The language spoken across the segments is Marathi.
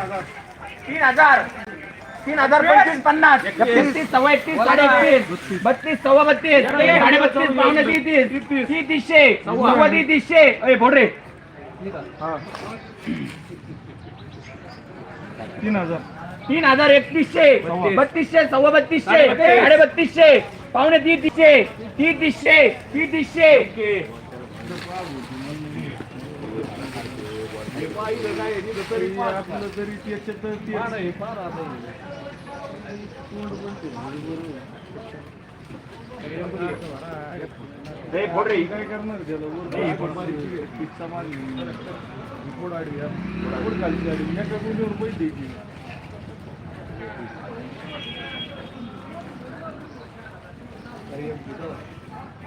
तीन हजार. तीन हजार. पंचवीस पन्नास. एकतीस सव्वा एकतीस साडे एकतीस बत्तीस सव्वा बत्तीस. साडे बत्तीस पावणे तीस तीस. तीसशे. सव्वा. ती तीसशे. अय बोल रे. तीन हजार. तीन हजार एकतीसशे. बत्तीसशे सव्वा बत्तीसशे. साडे बत्तीसशे पावणे ती तीसशे. ती तीसशे. ती तीसशे. आपलं तरी त्याच्यात ते ए, बोल रे काय करणार त्याला? वर पण बारीक पिझ्झा मारली पुढं आडवी पुढं खाली गाडी. एका कोणीवर द्यायची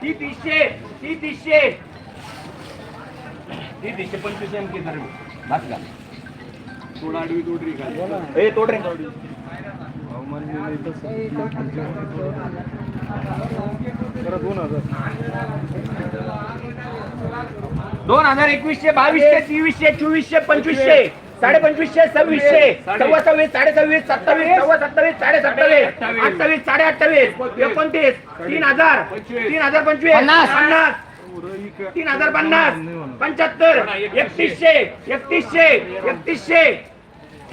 ती तीसशे ती तीसशे पंचवीस एम के धर बस का? थोडं आडवी तोडरी खाली ए तोड रे. हवामान नाही तसं जरा दोन हजार. दोन हजार एकवीसशे बावीसशे तेवीसशे चोवीसशे पंचवीसशे साडे पंचवीसशे सव्वीसशे सव्वा सव्वीस साडे सव्वीस सत्तावीस सव्वा सत्तावीस साडे सत्तावीस अठ्ठावीस साडे अठ्ठावीस एकोणतीस तीन हजार तीन हजार पंचवीस पन्नास. तीन हजार पन्नास पंच्याहत्तर एकतीसशे एकतीसशे एकतीसशे.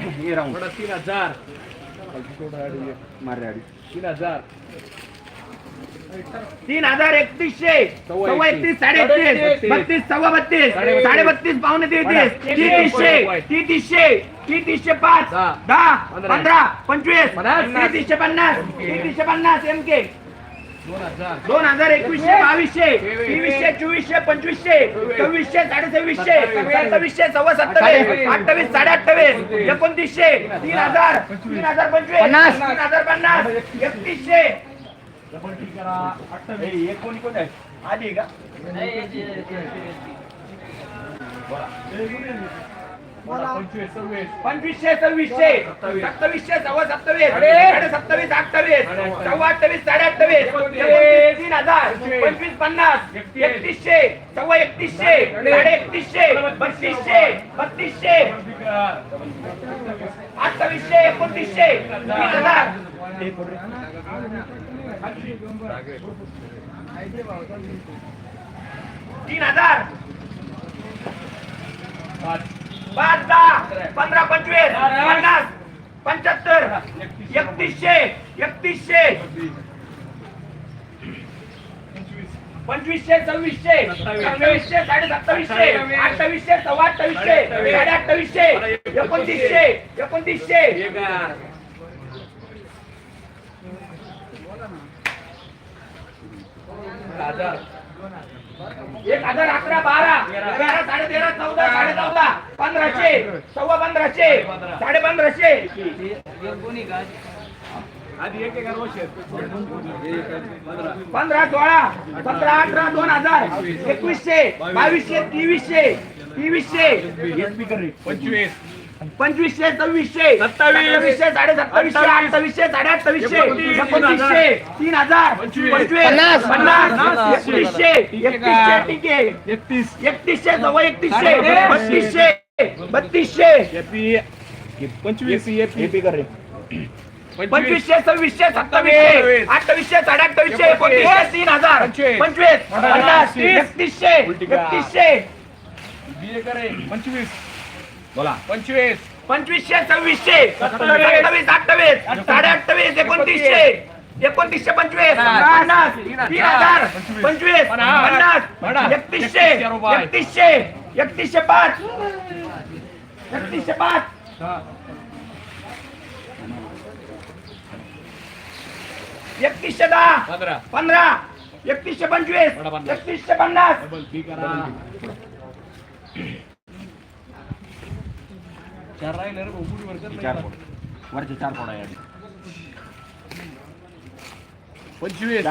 हे राहून तीन हजार. तीन हजार. तीन हजार एकतीसशे. सव्वा एकतीस. साडे एकतीस बत्तीस सव्वा बत्तीस. साडे बत्तीस पावणे तेहतीस. ती तीसशे ती तीसशे ती तीसशे पाच. दहा. पंधरा. पंचवीस. ती तीसशे पन्नास ती तीसशे पन्नास एम के. दोन हजार. एकवीसशे बावीसशे तेवीसशे चोवीसशे पंचवीसशे सव्वीसशे साडे सव्वीसशे सत्तावीसशे सव्वा सत्तावीस. अठ्ठावीस साडे अठ्ठावीस एकोणतीसशे तीन हजार तीन हजार पंचवीस तीन हजार पन्नास एकतीसशे. ए, एकोणी कोण आहे? आधी का? पंचवीसशे सव्वीसशे. सत्तावीसशे सव्वा सत्तावीस साडे सत्तावीस अठ्ठावीस सव्वा अठ्ठावीस साडे अठ्ठावीस तीन हजार. पंचवीस पन्नास. एकतीसशे. सव्वा एकतीसशे साडे एकतीसशे बत्तीसशे. बत्तीसशे. अठ्ठावीसशे एकोणतीसशे. तीन हजार. तीन हजार. पाच दहा पंधरा पंचवीस पन्नास पंच्याहत्तर एकतीसशे एकतीसशे पंचवीसशे सव्वीसशे सत्तावीसशे साडे सत्तावीसशे अठ्ठावीसशे सव्वा अठ्ठावीसशे साडे अठ्ठावीसशे एकोणतीसशे. एकोणतीसशे एक हजार अकरा बारा तेरा साडे तेरा चौदा साडे चौदा पंधराशे सव्वा पंधराशे साडे पंधराशे पंधरा सोळा सतरा अठरा दोन हजार एकवीसशे बावीसशे तेवीसशे तेवीसशे. पंचवीस. पंचवीसशे सव्वीसशे सत्तावीसशे साडे सत्तावीसशे अठ्ठावीसशे साडे अठ्ठावीसशे एकोणतीसशे तीन हजार पंचवीस पन्नास पन्नास एकतीसशे एकतीसशे ठीक आहे एकतीस एकतीसशे सव्वा एकतीसशे बत्तीसशे बत्तीसशे पंचवीस एपी कर पंचवीसशे सव्वीसशे सत्तावीसशे अठ्ठावीसशे साडे अठ्ठावीसशे एकोणतीसशे तीन हजार पंचवीस पन्नास एकतीसशे एकतीसशे. पंचवीस. बोला. पंचवीस. पंचवीसशे सव्वीसशे. सत्तावीस. अठ्ठावीस. साडे अठ्ठावीस एकोणतीसशे. एकोणतीसशे पंचवीस. पन्नास. तीन हजार. पंचवीस. पन्नास. एकतीसशे. एकतीसशे एकतीसशे. पाच. एकतीसशे पाच. एकतीसशे दहा. पंधरा. पंधरा. एकतीसशे पंचवीस. एकतीसशे पन्नास. चार राहिले रे. वरचे चार पोडा पंचवीस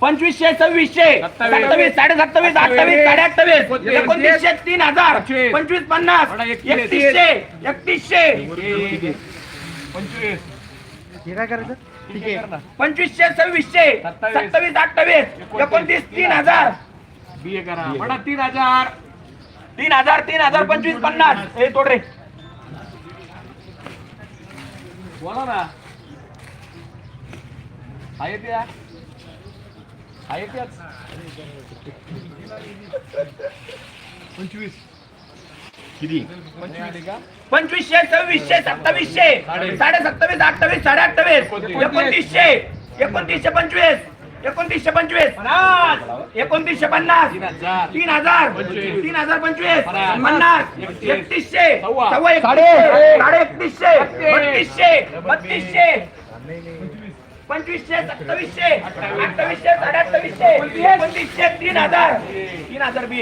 पंचवीसशे सव्वीसशे सत्तावीस. साडे सत्तावीस. अठ्ठावीस साडे अठ्ठावीस एकोणतीस. एकोणतीसशे तीन हजार पंचवीस. पंचवीस पन्नास. एकतीसशे एकतीसशे. पंचवीस. ठीक आहे. पंचवीसशे सव्वीसशे सत्तावीस. सत्तावीस अठ्ठावीस एकोणतीस. तीन हजार. बी ए करा. बडा तीन हजार. तीन हजार तीन हजार पंचवीस पन्नास. हे तोड रे. बोला ना. आहे त्या आहे त्याच पंचवीस. किती? पंचवीसशे सव्वीसशे सत्तावीसशे. साडे. सत्तावीस अठ्ठावीस साडे अठ्ठावीस. एकोणतीसशे. एकोणतीसशे पंचवीस. एकोणतीसशे पंचवीस. एकोणतीसशे पन्नास. तीन हजार. तीन हजार. पंचवीस. पन्नास. पन्नास. एकतीस. एकतीसशे. सव्वा. साडे एकतीसशे बत्तीसशे. बत्तीसशे. पंचवीसशे सत्तावीसशे. अठ्ठावीसशे साडे अठ्ठावीसशे एकोणतीसशे तीन हजार. तीन हजार बी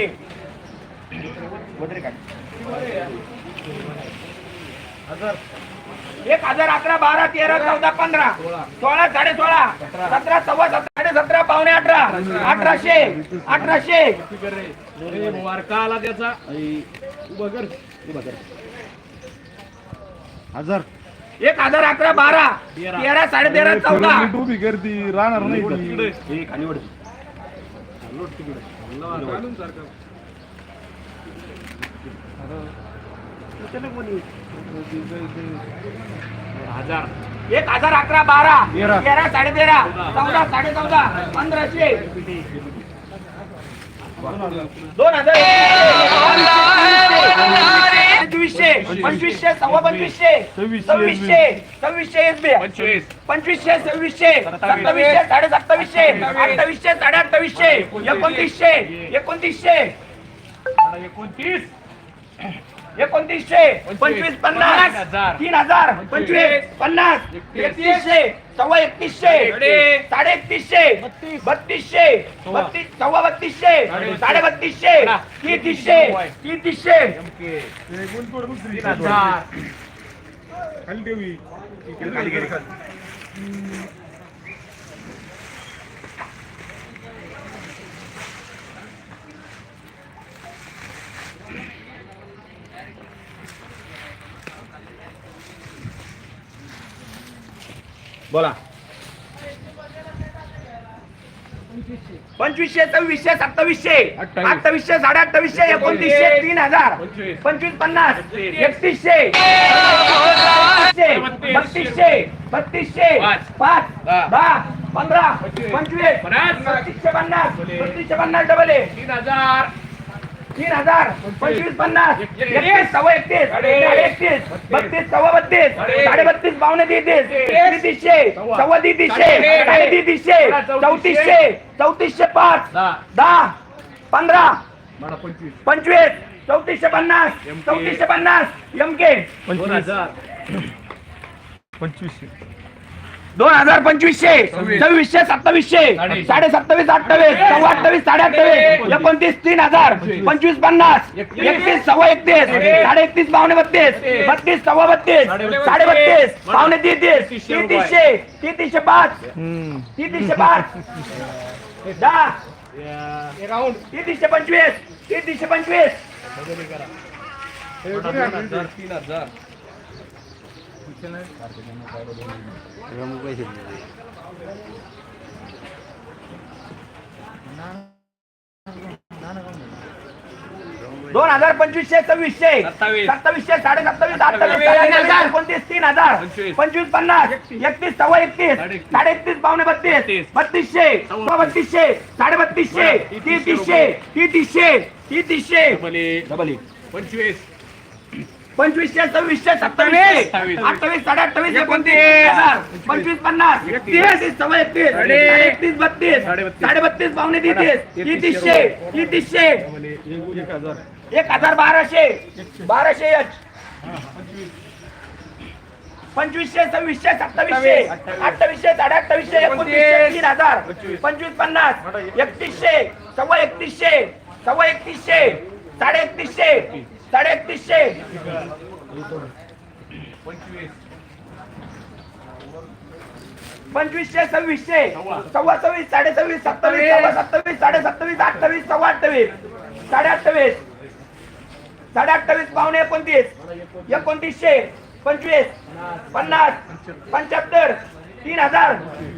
एक हजार अकरा बारा तेरा चौदा पंधरा. सोळा साडे सोळा सतरा सव्वा सतरा. पावणे अठरा. अठराशे. अठराशे. वारका आला त्याचा. उभं कर. हजार. एक हजार अकरा बारा. तेरा. साडे तेरा चौदा. उभी करती. राहणार नाही खाली. हजार. एक हजार अकरा बारा तेरा. साडे तेरा चौदा साडे चौदा पंधराशे. दोन हजार पंचवीसशे पंचवीसशे सव्वा पंचवीसशे सव्वीसशे सव्वीसशे सव्वीसशे एस बी. पंचवीस. पंचवीसशे सव्वीसशे सत्तावीसशे साडे सत्तावीसशे अठ्ठावीसशे साडे अठ्ठावीसशे एकोणतीसशे एकोणतीसशे. एकोणतीस. एकोणतीसशे पंचवीस. पन्नास. तीन हजार. पंचवीस. पन्नास. एकतीसशे. सव्वा एकतीसशे. साडे एकतीसशे बत्तीसशे. बत्तीस सव्वा बत्तीसशे. साडे बत्तीसशे तीसशे तीसशे. हजार. बोला. पंचवीसशे सव्वीसशे सत्तावीसशे अठ्ठावीस. अठ्ठावीसशे साडे अठ्ठावीसशे एकोणतीसशे तीन हजार. पंचवीस. पन्नास. एकतीसशे. बत्तीसशे. बत्तीसशे. पाच. दहा. पंधरा. पंचवीस. पन्नास. बत्तीसशे पन्नास. बत्तीसशे पन्नास डबल आहे तीन हजार. तीन हजार पंचवीस पन्नास एकतीस. सव्वा एकतीस एकतीस बत्तीस सव्वा बत्तीस साडे. बत्तीस पावणे तेहतीस तेहतीस. तेहतीसशे सव्वा. तेहतीसशे साडे. तेहतीसशे चौतीसशे. चौतीसशे पाच दहा पंधरा पंचवीस चौतीसशे पन्नास. चौतीसशे पन्नास एम के दोन हजार पंचवीसशे दोन हजार पंचवीसशे सव्वीस. सव्वीसशे सत्तावीसशे साडे. सत्तावीस अठ्ठावीस सव्वा अठ्ठावीस साडे अठ्ठावीस एकोणतीस. तीन हजार पंचवीस पन्नास एकतीस. सव्वा एकतीस साडे. एकतीस. पावणे बत्तीस बत्तीस सव्वा बत्तीस साडे बत्तीस. पावणे तेहतीस तेहतीसशे तेहतीसशे तेहतीसशे पाच तेहतीसशे पाच दहा तेहतीसशे पंचवीस तेहतीसशे पंचवीस. तीन हजार. दोन हजार पंचवीसशे सव्वीसशे सत्तावीस. सत्तावीसशे साडे सत्तावीस अठ्ठावीस एकोणतीस तीन हजार पंचवीस. पन्नास एकतीस सव्वा एकतीस साडे एकतीस. पावणे बत्तीस बत्तीस. बत्तीसशे सव्वा बत्तीसशे साडे बत्तीसशे तीतीसशे तीतीसशे तीतीसशे. पंचवीस पंचवीसशे सव्वीसशे सत्तावीसशे अठ्ठावीस. साडे अठ्ठावीस एकोणतीस. एकोणतीस हजार पंचवीस पन्नास. एकतीस. सव्वा एकतीस. एकतीस बत्तीस. साडे बत्तीस. पावणे तेहतीसशे तीतीसशे तीतीसशे एक हजार बाराशे. बाराशे एच. पंचवीसशे सव्वीसशे सत्तावीसशे. अठ्ठावीसशे साडे अठ्ठावीसशे एकोणतीसशे तीन हजार. पंचवीस पन्नास. एकतीसशे सव्वा एकतीसशे. सव्वा एकतीसशे. साडे एकतीसशे साडे एकतीसशे पंचवीस पंचवीसशे सव्वीसशे. सव्वा सव्वीस साडे सव्वीस. सत्तावीस सव्वा सत्तावीस साडे सत्तावीस अठ्ठावीस सव्वा अठ्ठावीस. साडे अठ्ठावीस साडे अठ्ठावीस पावणे एकोणतीस. एकोणतीसशे पंचवीस पन्नास पंच्याहत्तर तीन हजार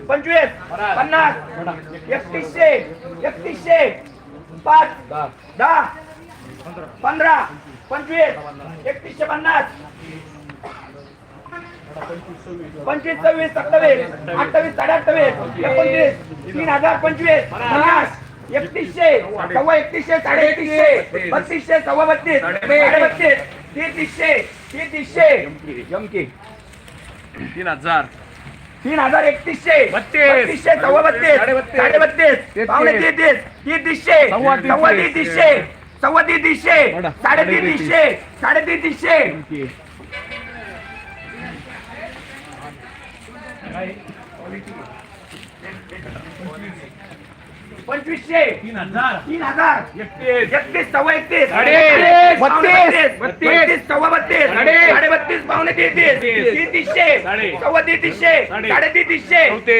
पंचवीस पन्नास एकतीसशे एकतीसशे पाच दहा पंधरा पंचवीस एकतीसशे पन्नास पंचवीस सव्वीस सत्तावीस अठ्ठावीस साडे अठ्ठावीस एकोणतीस तीन हजार पंचवीस पन्नास एकतीसशे सव्वा एकतीसशे साडे एकतीसशे बत्तीसशे सव्वा बत्तीस साडे बत्तीस तेहतीसशे तेहतीसशे तीन हजार तीन हजार एकतीसशे बत्तीस. बत्तीसशे सव्वा बत्तीस. साडे बत्तीस तेहतीस. पावणे तेहतीस तेहतीसशे सव्वा सव्वा तेहतीस. तेहतीसशे सव्वा तेहतीसशे बडा. साडे तेहतीसशे साडे तेहतीसशे पंचवीसशे. तीन हजार. तीन हजार. एकतीस. एकतीस सव्वा एकतीस. बत्तीस. बत्तीस. सव्वा बत्तीस. साडे बत्तीस पावणे तेहतीस. तेहतीसशे साडे. सव्वा तेहतीसशे. साडे.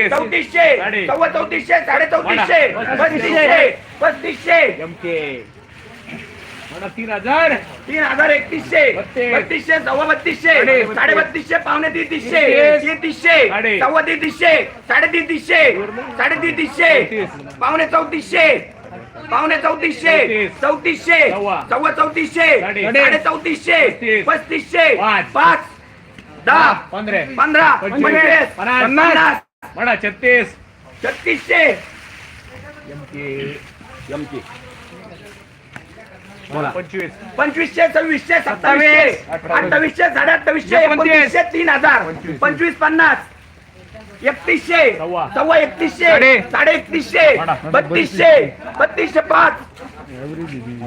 चौतीसशे. सव्वा चौतीसशे. साडे चौतीसशे. पस्तीसशे. पस्तीसशे. तीन हजार. तीन हजार एकतीसशे. बत्तीस. बत्तीसशे सव्वा बत्तीसशे. साडे. बत्तीसशे पावणे. सव्वा साडे. साडे तेहतीसशे चौतीस. पावणे चौतीसशे. पावणे चौतीसशे. चौतीस. चौतीसशे. सव्वा. चौतीसशे. साडे. चौतीसशे. पस्तीस. पस्तीसशे. पाच. दहा. पंधरा. पंधरा. पंचवीस. पन्नास. म्हणा छत्तीस. छत्तीसशे. बोला. पंचवीस. पंचवीसशे सव्वीसशे सत्तावीसशे. अठ्ठावीस. अठ्ठावीसशे साडे अठ्ठावीसशे एकोणतीस. एकोणतीसशे तीन हजार. पंचवीस. पन्नास. एकतीसशे. सव्वा. सव्वा एकतीसशे. साडे. एकतीसशे. बत्तीसशे. बत्तीसशे पाच.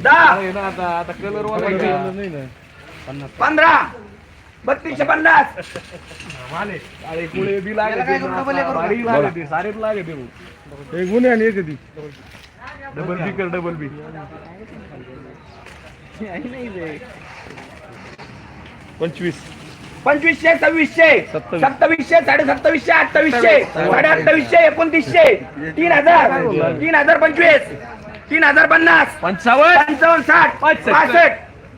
दहा. आता आता कलर नाही ना पंधरा बत्तीसशे पन्नास गुन्हे आणि ती. डबल बी कर डबल बी पंचवीस. पंचवीसशे सव्वीसशे सत्तावीस. सत्तावीसशे साडे सत्तावीसशे अठ्ठावीसशे साडे अठ्ठावीसशे एकोणतीसशे तीन हजार तीन हजार पंचवीस तीन हजार पन्नास पंचावन्न. पंचावन्न साठ पासष्ट.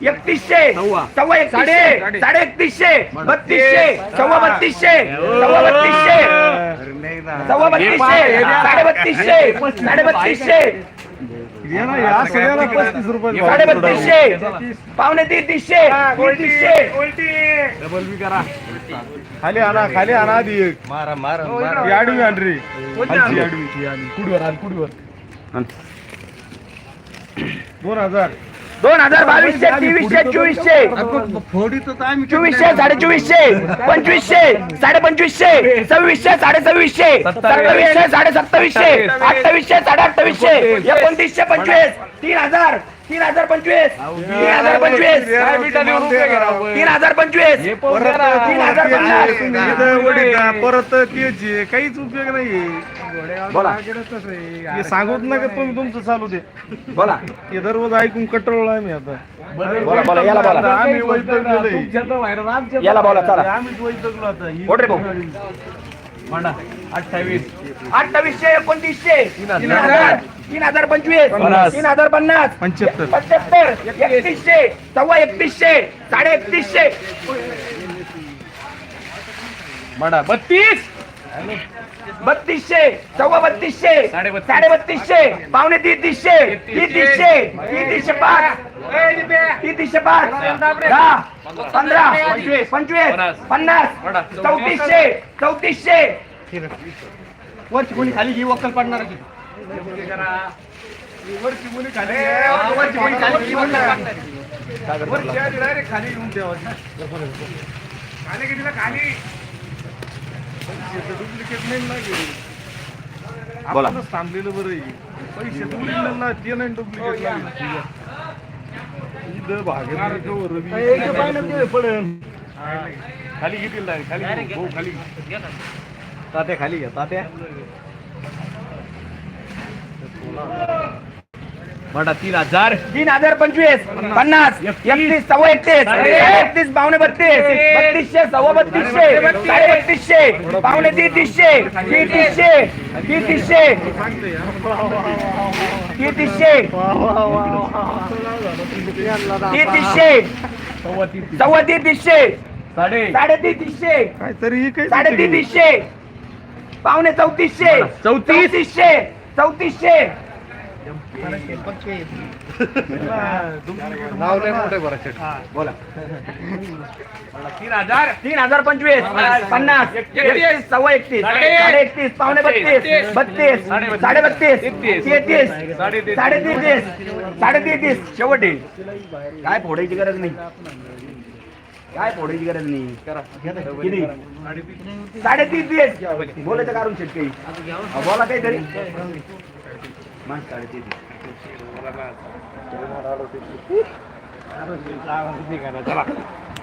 एकतीसशे सव्वा. साडे. साडे एकतीसशे. बत्तीसशे. सव्वा बत्तीसशे सव्वा बत्तीसशे. सव्वा बत्तीसशे साडे बत्तीसशे साडे बत्तीसशे या ना या सगळ्याला पस्तीस रुपये साडे बत्तीसशे पावणे तेहतीसशे तेहतीसशे डबल बी करा. खाली आणा खाली आणा आधी एक. मारा मारा आडवी आण रे खालची आडवी आण. कुडीवर आण. कुडीवर दोन हजार. दोन हजार बावीसशे तेवीसशे चोवीसशे. चोवीसशे साडे चोवीसशे पंचवीसशे साडे पंचवीसशे सव्वीसशे साडे सव्वीसशे सत्तावीसशे साडे सत्तावीसशे अठ्ठावीसशे साडे अठ्ठावीसशे एकोणतीसशे पंचवीस तीन हजार तीन हजार पंचवीस. तीन हजार पंचवीस? तीन हजार पंचवीस. हे ना. तीन हजार पन्नास. वडीचा, परत आहे. काहीच उपयोग नाही बोला. हे सांगूच नका तुम्ही तुमचं चालू दे. बोला. हे दररोज ऐकून कटरवलं आहे मी आता बोला बोला याला बोला. आम्ही याला बोला चला. आम्हीच वैतकलो आता. अठ्ठावीस. अठ्ठावीसशे एकोणतीसशे. तीन हजार. तीन हजार पंचवीस पन्नास. तीन हजार पन्नास पंच्याहत्तर. पंच्याहत्तर एकतीसशे सव्वा एकतीसशे साडे एकतीसशे म्हणा बत्तीस बत्तीसशे सव्वा बत्तीसशे साडे बत्तीस. साडे बत्तीसशे पावणे तीनतीसशे तीनतीसशे तीनतीसशे पाच तीनतीसशे पाच दहा पंधरा पंचवीस पंचवीस पन्नास. चौतीसशे चौतीसशे वरची कोणी खाली घे वक्कल पडणार वरची मुली खाली वरची खाली वरची खाली घेऊन ठेवायची. खाली खाली डुप्लिकेट नाही. बोला. आपणच थांबलेलं बरं आहे. पैसे original ना ते नाही डुप्लिकेट इथं भागेत रवी खाली घेतील खाली खाली घे. तात्या खाली घ्या तात्या म्हणा तीन हजार. तीन हजार पंचवीस पन्नास एकतीस. सव्वा एकतीस एकतीस पावणे बत्तीस बत्तीसशे सव्वा बत्तीसशे साडे बत्तीसशे पावणे तेहतीसशे तेहतीसशे तेहतीसशे तेहतीसशे तेहतीसशे सव्वा तेहतीसशे साडे. साडे तेहतीसशे काहीतरी काही साडे तेहतीसशे पावणे चौतीसशे चौतीस. चौतीसशे चौतीसशे नाव लय मोठे बरं बोला. तीन हजार. तीन हजार पंचवीस. पन्नास. एकतीस. सव्वा एकतीस. साडे- एकतीस पावणे बत्तीस. बत्तीस. साडे- साडे बत्तीस तेहतीस. साडेतीस. साडे तेहतीस साडे तेहतीस शेवटी. काय फोडायची गरज नाही. काय फोडायची गरज नाही. किती? साडे तेहतीस बोलायचं कारण शेतकरी. बोला काहीतरी. मग साडे तेहतीस चला